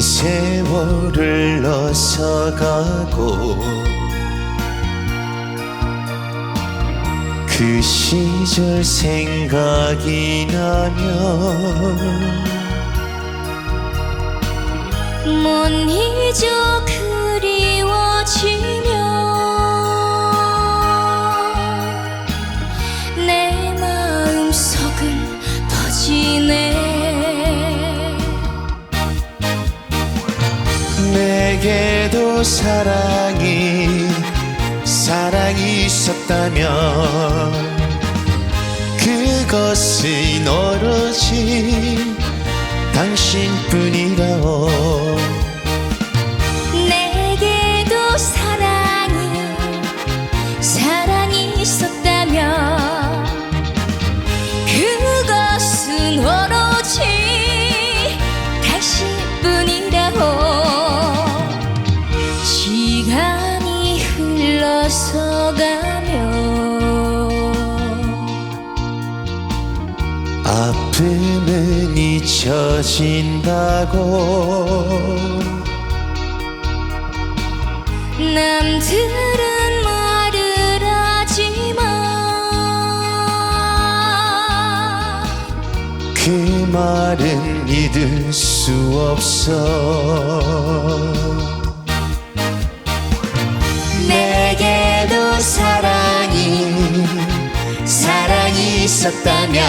긴 세월을 넘어가고 그 시절 생각이 나면 못 잊어 그 내게도 사랑이 사랑이 있었다면 그것은 오로지 가면 아픔은 잊혀진다고 남들은 말을 하지만 그 말은 믿을 수 없어 있었다면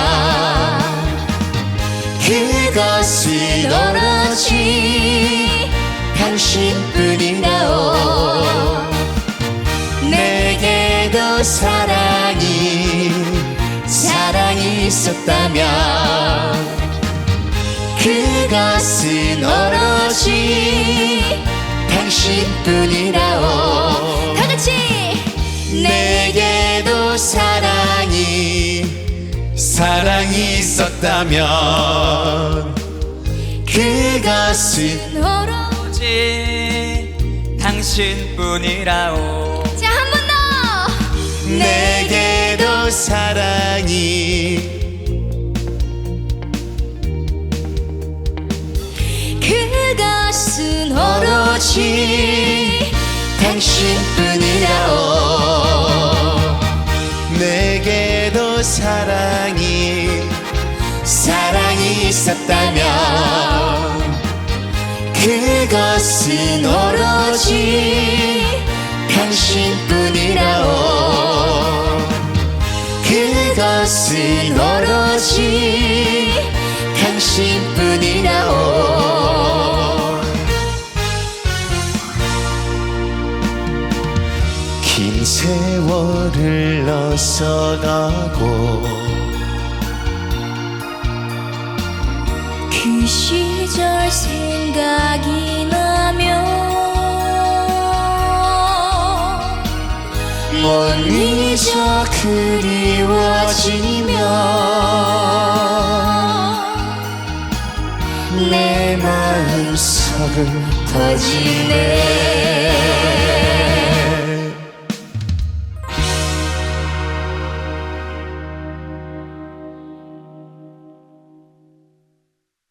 그것은 오로지. 당신뿐이라오 내게도 사랑이 사랑이 있었다면 그것은 오로지. 당신뿐이라오 사랑이 있었다면 그것은 오로지 오직 당신뿐이라오 자 한 번 더. 내게도 사랑이 그것은 오로지 당신뿐이라오 사랑이 사랑이 있었다면 그것은 오로지 당신뿐이라오. 그것은 오로지 세월을 넘어가고 그 시절 생각이 나면 못 잊어 그리워지며 내 마음속을 터지네